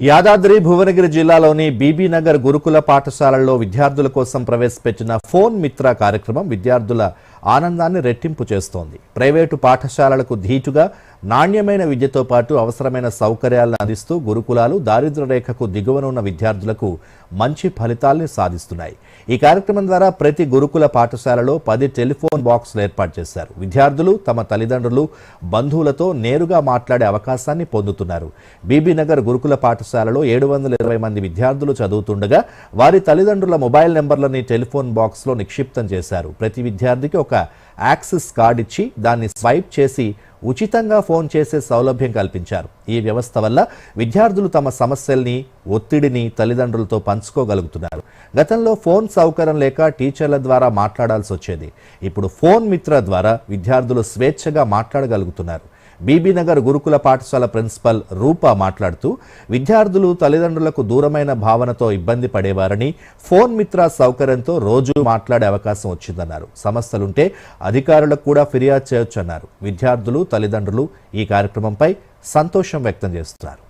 యాదాద్రి భువనగిరి జిల్లాలోని బీబీనగర్ గురుకుల పాఠశాలల్లో విద్యార్థుల కోసం ప్రవేశపెట్టిన ఫోన్ మిత్ర కార్యక్రమం విద్యార్థుల ఆనందాన్ని రెట్టింపు చేస్తోంది. ప్రైవేటు పాఠశాలలకు ధీటుగా నాణ్యమైన విద్యతో పాటు అవసరమైన సౌకర్యాలను అందిస్తూ గురుకులాలు దారిద్ర్య రేఖకు దిగువనున్న విద్యార్థులకు మంచి ఫలితాల్ని సాధిస్తున్నాయి. ఈ కార్యక్రమం ద్వారా ప్రతి గురుకుల పాఠశాలలో పది టెలిఫోన్ బాక్సులు ఏర్పాటు చేశారు. విద్యార్థులు తమ తల్లిదండ్రులు బంధువులతో నేరుగా మాట్లాడే అవకాశాన్ని పొందుతున్నారు. బీబీనగర్ గురుకుల పాఠశాలలో ఏడు వందల ఇరవై మంది విద్యార్థులు చదువుతుండగా వారి తల్లిదండ్రుల మొబైల్ నెంబర్లని టెలిఫోన్ బాక్స్లో నిక్షిప్తం చేశారు. ప్రతి విద్యార్థికి ఒక యాక్సిస్ కార్డ్ ఇచ్చి దాన్ని స్వైప్ చేసి ఉచితంగా ఫోన్ చేసే సౌలభ్యం కల్పించారు. ఈ వ్యవస్థ వల్ల విద్యార్థులు తమ సమస్యల్ని ఒత్తిడిని తల్లిదండ్రులతో పంచుకోగలుగుతున్నారు. గతంలో ఫోన్ సౌకర్యం లేక టీచర్ల ద్వారా మాట్లాడాల్సి వచ్చేది. ఇప్పుడు ఫోన్ మిత్ర ద్వారా విద్యార్థులు స్వేచ్ఛగా మాట్లాడగలుగుతున్నారు. బీబీ నగర్ గురుకుల పాఠశాల ప్రిన్సిపల్ రూప మాట్లాడుతూ విద్యార్థులు తల్లిదండ్రులకు దూరమైన భావనతో ఇబ్బంది పడేవారని ఫోన్ మిత్ర సౌకర్యంతో రోజు మాట్లాడే అవకాశం వచ్చిందన్నారు. సమస్యలుంటే అధికారులకు కూడా ఫిర్యాదు చేయొచ్చన్నారు. విద్యార్థులు తల్లిదండ్రులు ఈ కార్యక్రమంపై సంతోషం వ్యక్తం చేస్తున్నారు.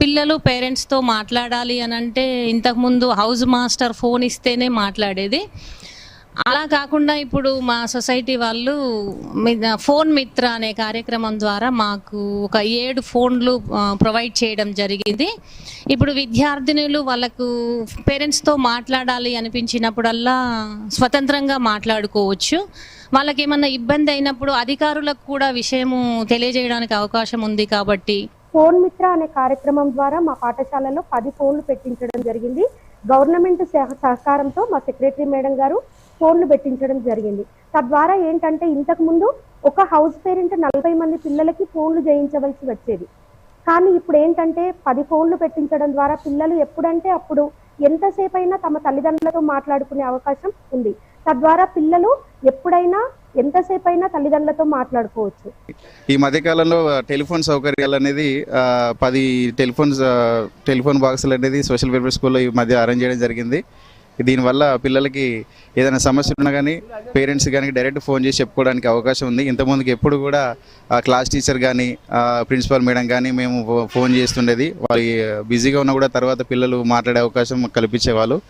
పిల్లలు పేరెంట్స్తో మాట్లాడాలి అని అంటే ఇంతకుముందు హౌస్ మాస్టర్ ఫోన్ ఇస్తేనే మాట్లాడేది. అలా కాకుండా ఇప్పుడు మా సొసైటీ వాళ్ళు ఫోన్ మిత్ర అనే కార్యక్రమం ద్వారా మాకు ఒక ఏడు ఫోన్లు ప్రొవైడ్ చేయడం జరిగింది. ఇప్పుడు విద్యార్థినులు వాళ్ళకు పేరెంట్స్తో మాట్లాడాలి అనిపించినప్పుడల్లా స్వతంత్రంగా మాట్లాడుకోవచ్చు. వాళ్ళకి ఏమన్నా ఇబ్బంది అయినప్పుడు అధికారులకు కూడా విషయము తెలియజేయడానికి అవకాశం ఉంది కాబట్టి. ఫోన్ మిత్ర అనే కార్యక్రమం ద్వారా మా పాఠశాలలో పది ఫోన్లు పెట్టించడం జరిగింది. గవర్నమెంట్ సహ- సహకారంతో మా సెక్రటరీ మేడం గారు ఫోన్లు పెట్టించడం జరిగింది. తద్వారా ఏంటంటే ఇంతకు ముందు ఒక హౌస్ పేరెంట్ నలభై మంది పిల్లలకి ఫోన్లు చేయించవలసి వచ్చేది. కానీ ఇప్పుడు ఏంటంటే పది ఫోన్లు పెట్టించడం ద్వారా పిల్లలు ఎప్పుడంటే అప్పుడు ఎంతసేపు అయినా తమ తల్లిదండ్రులతో మాట్లాడుకునే అవకాశం ఉంది. తద్వారా పిల్లలు ఎప్పుడైనా ఎంతసేపు అయినా తల్లిదండ్రులతో మాట్లాడుకోవచ్చు. ఈ మధ్యకాలంలో టెలిఫోన్ సౌకర్యాలు అనేది పది టెలిఫోన్స్ టెలిఫోన్ బాక్సులు అనేది సోషల్ వెల్ఫేర్ స్కూల్లో ఈ మధ్య అరేంజ్ చేయడం జరిగింది. దీనివల్ల పిల్లలకి ఏదైనా సమస్య ఉన్నా కానీ పేరెంట్స్ కానీ డైరెక్ట్ ఫోన్ చేసి చెప్పుకోవడానికి అవకాశం ఉంది. ఇంతకుముందుకు ఎప్పుడు కూడా ఆ, క్లాస్ టీచర్ కానీ ప్రిన్సిపల్ మేడం కానీ మేము ఫో- ఫోన్ చేస్తుండేది. వాళ్ళు బిజీగా ఉన్నా కూడా తర్వాత పిల్లలు మాట్లాడే అవకాశం కల్పించేవాళ్ళు.